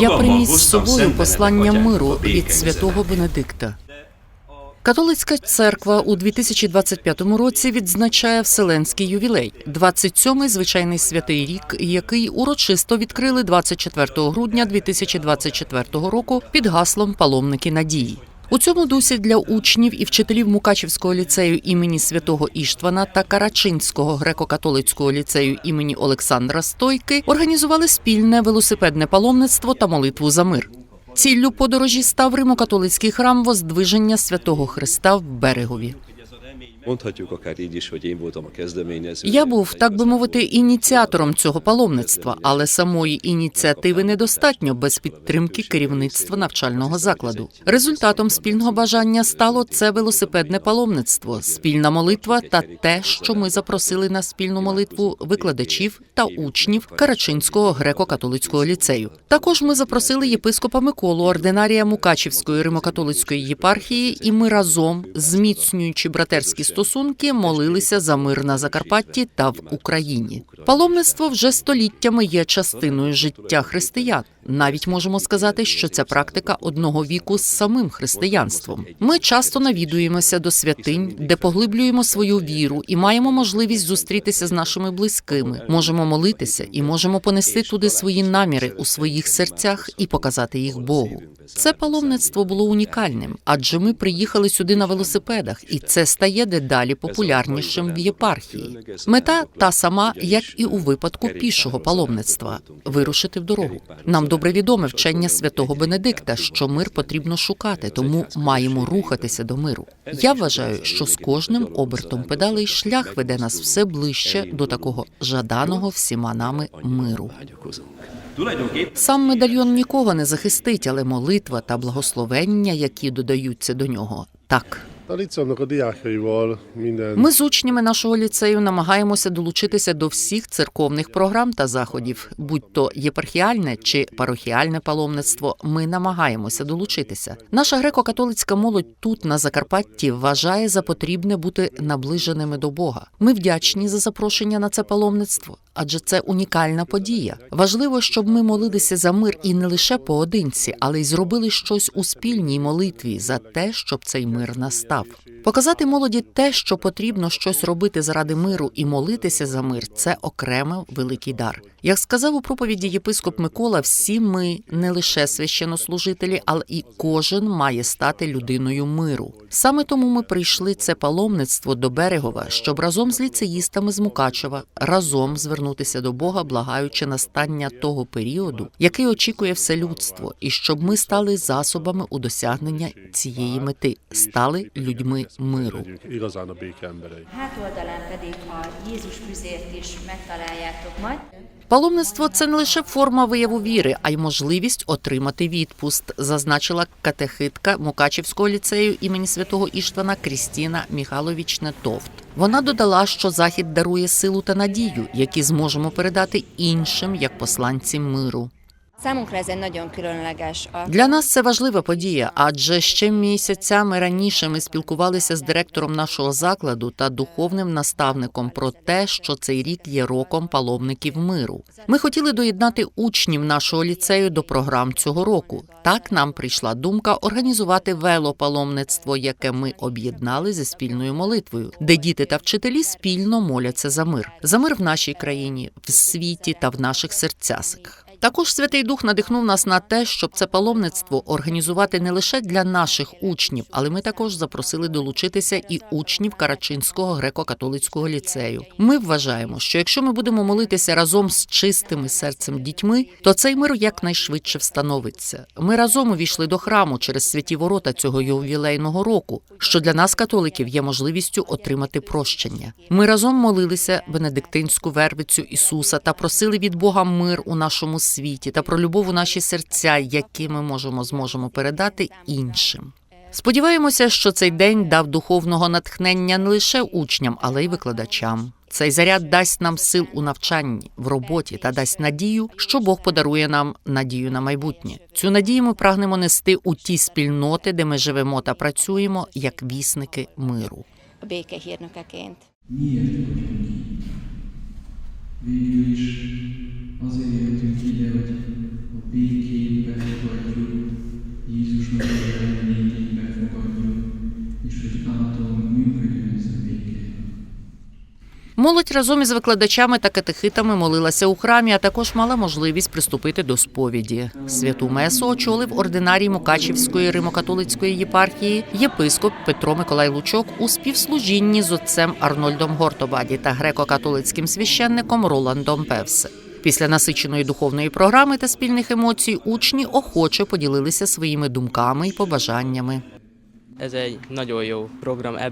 Я приніс з собою послання миру від святого Бенедикта. Католицька церква у 2025 році відзначає Вселенський ювілей, 27-й звичайний святий рік, який урочисто відкрили 24 грудня 2024 року під гаслом Паломники надії. У цьому дусі для учнів і вчителів Мукачівського ліцею імені святого Іштвана та Карачинського греко-католицького ліцею імені Олександра Стойки організували спільне велосипедне паломництво та молитву за мир. Ціллю подорожі став Римо-католицький храм Воздвиження святого Христа в Берегові. Mondhatjuk akár így is, hogy én voltam a kezdeményező. Я був, так би мовити, ініціатором цього паломництва, але самої ініціативи недостатньо без підтримки керівництва навчального закладу. Результатом спільного бажання стало це велосипедне паломництво, спільна молитва та те, що ми запросили на спільну молитву викладачів та учнів Карачинського греко-католицького ліцею. Також ми запросили єпископа Миколу, ординарія Мукачівської римокатолицької єпархії, і ми разом, зміцнюючи братерські стосунки, молилися за мир на Закарпатті та в Україні. Паломництво вже століттями є частиною життя християн. Навіть можемо сказати, що це практика одного віку з самим християнством. Ми часто навідуємося до святинь, де поглиблюємо свою віру і маємо можливість зустрітися з нашими близькими. Можемо молитися і можемо понести туди свої наміри у своїх серцях і показати їх Богу. Це паломництво було унікальним, адже ми приїхали сюди на велосипедах, і це стає дедалі популярнішим в єпархії. Мета та сама, як і у випадку пішого паломництва вирушити в дорогу. Нам добре відоме вчення святого Бенедикта, що мир потрібно шукати, тому маємо рухатися до миру. Я вважаю, що з кожним обертом педалей шлях веде нас все ближче до такого жаданого всіма нами миру. Сам медальйон нікого не захистить, але молитва та благословення, які додаються до нього, так. Ми з учнями нашого ліцею намагаємося долучитися до всіх церковних програм та заходів, будь то єпархіальне чи парохіальне паломництво. Ми намагаємося долучитися. Наша греко-католицька молодь тут на Закарпатті вважає за потрібне бути наближеними до Бога. Ми вдячні за запрошення на це паломництво, адже це унікальна подія. Важливо, щоб ми молилися за мир і не лише поодинці, але й зробили щось у спільній молитві за те, щоб цей мир настав. Показати молоді те, що потрібно щось робити заради миру і молитися за мир це окремий великий дар. Як сказав у проповіді єпископ Микола, всі ми не лише священнослужителі, але і кожен має стати людиною миру. Саме тому ми прийшли це паломництво до Берегова, щоб разом з ліцеїстами з Мукачева разом звернутися до Бога, благаючи настання того періоду, який очікує все людство, і щоб ми стали засобами у досягнення цієї мети, стали людьми миру. legyünk Паломництво це не лише форма вияву віри, а й можливість отримати відпуст, зазначила катехитка Мукачівського ліцею імені святого Іштвана Крістіна Міхаловічне Товт. Вона додала, що захід дарує силу та надію, які зможемо передати іншим як посланці миру. Для нас це важлива подія, адже ще місяцями раніше ми спілкувалися з директором нашого закладу та духовним наставником про те, що цей рік є роком паломників миру. Ми хотіли доєднати учнів нашого ліцею до програм цього року. Так нам прийшла думка організувати велопаломництво, яке ми об'єднали зі спільною молитвою, де діти та вчителі спільно моляться за мир, за мир в нашій країні, в світі та в наших серцях. Також Святий Дух надихнув нас на те, щоб це паломництво організувати не лише для наших учнів, але ми також запросили долучитися і учнів Карачинського греко-католицького ліцею. Ми вважаємо, що якщо ми будемо молитися разом з чистими серцем дітьми, то цей мир якнайшвидше встановиться. Ми разом увійшли до храму через святі ворота цього ювілейного року, що для нас, католиків, є можливістю отримати прощення. Ми разом молилися Бенедиктинську вервицю Ісуса та просили від Бога мир у нашому світі та про любов у наші серця, які ми можемо зможемо передати іншим. Сподіваємося, що цей день дав духовного натхнення не лише учням, але й викладачам. Цей заряд дасть нам сил у навчанні, в роботі та дасть надію, що Бог подарує нам надію на майбутнє. Цю надію ми прагнемо нести у ті спільноти, де ми живемо та працюємо як вісники миру. a Матері Тільки Девоті, опійки перебою, Ісушно перебою, перебою, і швидкато мюхою забійки. Молодь разом із викладачами та катехитами молилася у храмі, а також мала можливість приступити до сповіді. Святу месу очолив ординарій Мукачівської римокатолицької єпархії єпископ Петро Миколай Лучок у співслужінні з отцем Арнольдом Гортобаді та греко-католицьким священником Роландом Певсе. Після насиченої духовної програми та спільних емоцій учні охоче поділилися своїми думками і побажаннями.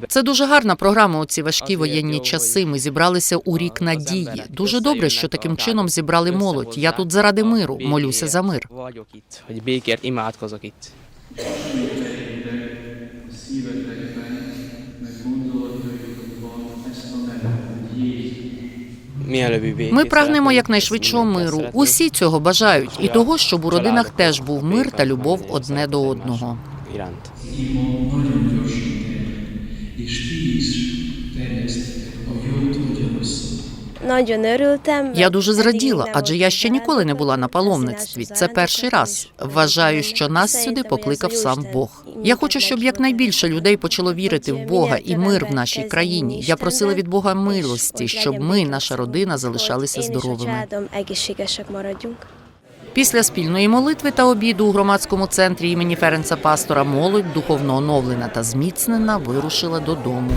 Це дуже гарна програма у ці важкі воєнні часи. Ми зібралися у рік надії. Дуже добре, що таким чином зібрали молодь. Я тут заради миру, молюся за мир. Itt, hogy békért imádkozok itt. Mielőbbi békét Ми прагнемо якнайшвидшого миру. Усі цього бажають, і того, щоб у родинах теж був мир та любов одне до одного. Я дуже зраділа, адже я ще ніколи не була на паломництві. Це перший раз. Вважаю, що нас сюди покликав сам Бог. Я хочу, щоб якнайбільше людей почало вірити в Бога і мир в нашій країні. Я просила від Бога милості, щоб ми, наша родина, залишалися здоровими. Після спільної молитви та обіду у громадському центрі імені Ференца Пастора молодь духовно оновлена та зміцнена вирушила додому.